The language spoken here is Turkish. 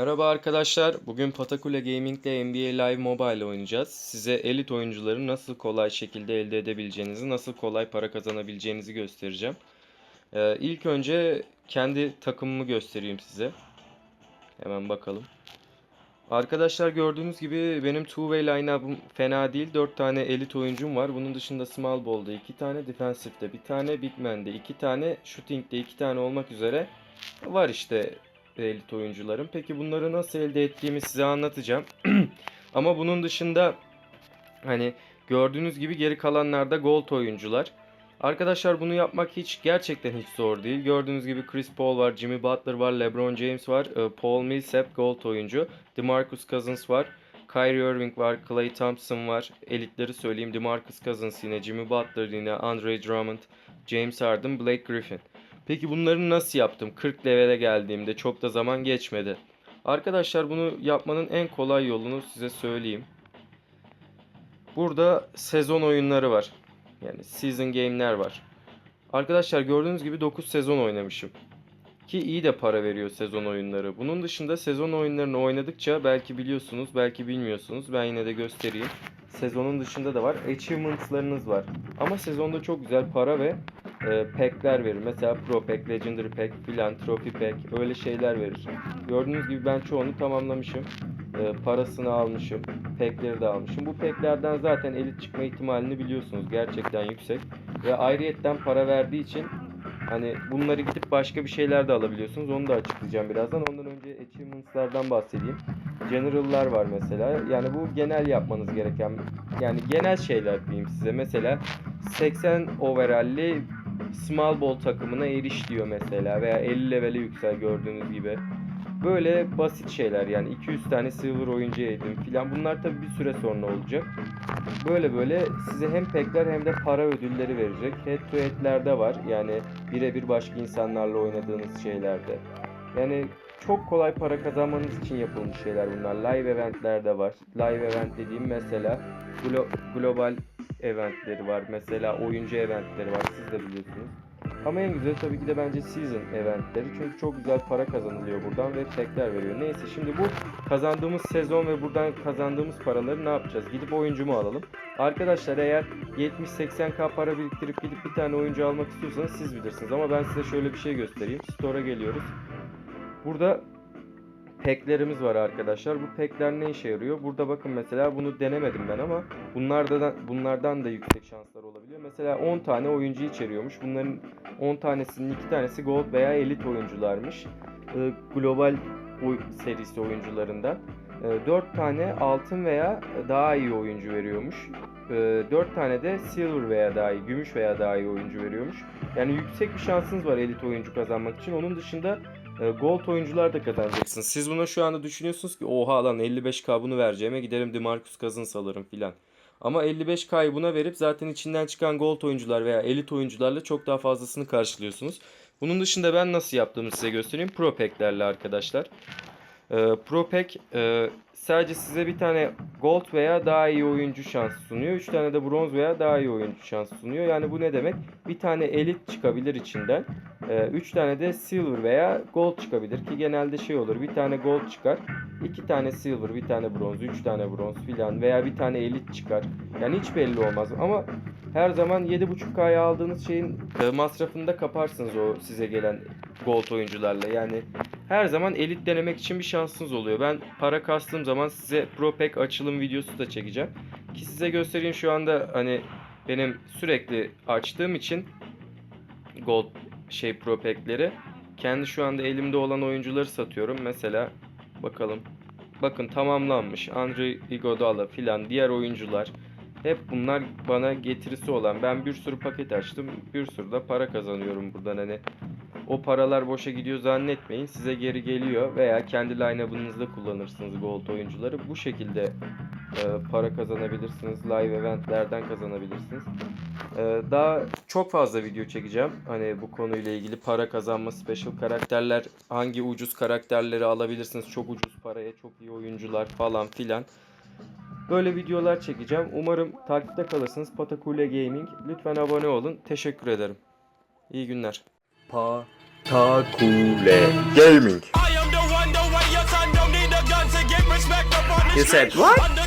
Merhaba arkadaşlar. Bugün Patakule Gaming ile NBA Live Mobile oynayacağız. Size elit oyuncuları nasıl kolay şekilde elde edebileceğinizi, nasıl kolay para kazanabileceğinizi göstereceğim. Ee, ilk önce kendi takımımı göstereyim size. Hemen bakalım. Arkadaşlar gördüğünüz gibi benim two-way line-up'ım fena değil. 4 tane elit oyuncum var. Bunun dışında small ball'da 2 tane, defensive'de 1 tane, big man'de 2 tane, shooting'de 2 tane olmak üzere var işte elit oyuncularım. Peki bunları nasıl elde ettiğimi size anlatacağım. Ama bunun dışında hani gördüğünüz gibi geri kalanlarda gold oyuncular. Arkadaşlar bunu yapmak hiç gerçekten hiç zor değil. Gördüğünüz gibi Chris Paul var, Jimmy Butler var, LeBron James var, e, Paul Millsap gold oyuncu, DeMarcus Cousins var, Kyrie Irving var, Klay Thompson var. Elitleri söyleyeyim. DeMarcus Cousins yine, Jimmy Butler yine, Andre Drummond, James Harden, Blake Griffin. Peki bunları nasıl yaptım? 40 levele geldiğimde çok da zaman geçmedi. Arkadaşlar bunu yapmanın en kolay yolunu size söyleyeyim. Burada sezon oyunları var. Yani season game'ler var. Arkadaşlar gördüğünüz gibi 9 sezon oynamışım. Ki iyi de para veriyor sezon oyunları. Bunun dışında sezon oyunlarını oynadıkça belki biliyorsunuz belki bilmiyorsunuz. Ben yine de göstereyim. Sezonun dışında da var. Achievements'larınız var. Ama sezonda çok güzel para ve e, pack'ler verir. Mesela Pro Pack, Legendary Pack, filan, Trophy Pack öyle şeyler verir. Gördüğünüz gibi ben çoğunu tamamlamışım. E, parasını almışım. Pack'leri de almışım. Bu pack'lerden zaten elit çıkma ihtimalini biliyorsunuz. Gerçekten yüksek. Ve ayrıyetten para verdiği için hani bunları gidip başka bir şeyler de alabiliyorsunuz. Onu da açıklayacağım birazdan. Ondan önce achievements'lardan bahsedeyim. General'lar var mesela. Yani bu genel yapmanız gereken yani genel şeyler diyeyim size. Mesela 80 overall'li small ball takımına eriş diyor mesela veya 50 levele yüksel gördüğünüz gibi. Böyle basit şeyler yani 200 tane silver oyuncu yedim filan. Bunlar tabi bir süre sonra olacak. Böyle böyle size hem pack'ler hem de para ödülleri verecek. Head to head'lerde var. Yani birebir başka insanlarla oynadığınız şeylerde. Yani çok kolay para kazanmanız için yapılmış şeyler bunlar. Live eventler de var. Live event dediğim mesela glo- global eventleri var. Mesela oyuncu eventleri var. Siz de biliyorsunuz. Ama en güzel tabii ki de bence season eventleri. Çünkü çok güzel para kazanılıyor buradan ve packler veriyor. Neyse şimdi bu kazandığımız sezon ve buradan kazandığımız paraları ne yapacağız? Gidip oyuncumu alalım. Arkadaşlar eğer 70-80k para biriktirip gidip bir tane oyuncu almak istiyorsanız siz bilirsiniz. Ama ben size şöyle bir şey göstereyim. Store'a geliyoruz. Burada packlerimiz var arkadaşlar. Bu packler ne işe yarıyor? Burada bakın mesela bunu denemedim ben ama bunlardan bunlardan da yüksek şanslar olabiliyor. Mesela 10 tane oyuncu içeriyormuş. Bunların 10 tanesinin 2 tanesi gold veya elit oyuncularmış. Ee, global oy- serisi oyuncularından. 4 tane altın veya daha iyi oyuncu veriyormuş. 4 tane de silver veya daha iyi, gümüş veya daha iyi oyuncu veriyormuş. Yani yüksek bir şansınız var elit oyuncu kazanmak için. Onun dışında e, Gold oyuncular da kazanacaksınız. Siz buna şu anda düşünüyorsunuz ki oha lan 55k bunu vereceğime giderim DeMarcus Cousins alırım filan. Ama 55k'yı buna verip zaten içinden çıkan gold oyuncular veya elit oyuncularla çok daha fazlasını karşılıyorsunuz. Bunun dışında ben nasıl yaptığımı size göstereyim. Pro Pack'lerle arkadaşlar. Ee, e, sadece size bir tane gold veya daha iyi oyuncu şansı sunuyor. 3 tane de bronz veya daha iyi oyuncu şansı sunuyor. Yani bu ne demek? Bir tane elit çıkabilir içinden. 3 tane de silver veya gold çıkabilir ki genelde şey olur. Bir tane gold çıkar, 2 tane silver, bir tane bronz, 3 tane bronz filan veya bir tane elit çıkar. Yani hiç belli olmaz ama her zaman 7.5K'ya aldığınız şeyin e, masrafını da kaparsınız o size gelen gold oyuncularla. Yani her zaman elit denemek için bir şansınız oluyor. Ben para kastığım zaman size Pro Pack açılım videosu da çekeceğim. Ki size göstereyim şu anda hani benim sürekli açtığım için gold şey Pro Pack'leri. Kendi şu anda elimde olan oyuncuları satıyorum. Mesela bakalım. Bakın tamamlanmış. Andre Iguodala filan diğer oyuncular. Hep bunlar bana getirisi olan. Ben bir sürü paket açtım. Bir sürü de para kazanıyorum buradan hani. O paralar boşa gidiyor zannetmeyin. Size geri geliyor veya kendi line-up'ınızda kullanırsınız gold oyuncuları. Bu şekilde e, para kazanabilirsiniz. Live eventlerden kazanabilirsiniz. E, daha çok fazla video çekeceğim. Hani bu konuyla ilgili para kazanma, special karakterler, hangi ucuz karakterleri alabilirsiniz. Çok ucuz paraya, çok iyi oyuncular falan filan. Böyle videolar çekeceğim. Umarım takipte kalırsınız. Patakule Gaming. Lütfen abone olun. Teşekkür ederim. İyi günler. Takule Gaming. You said what?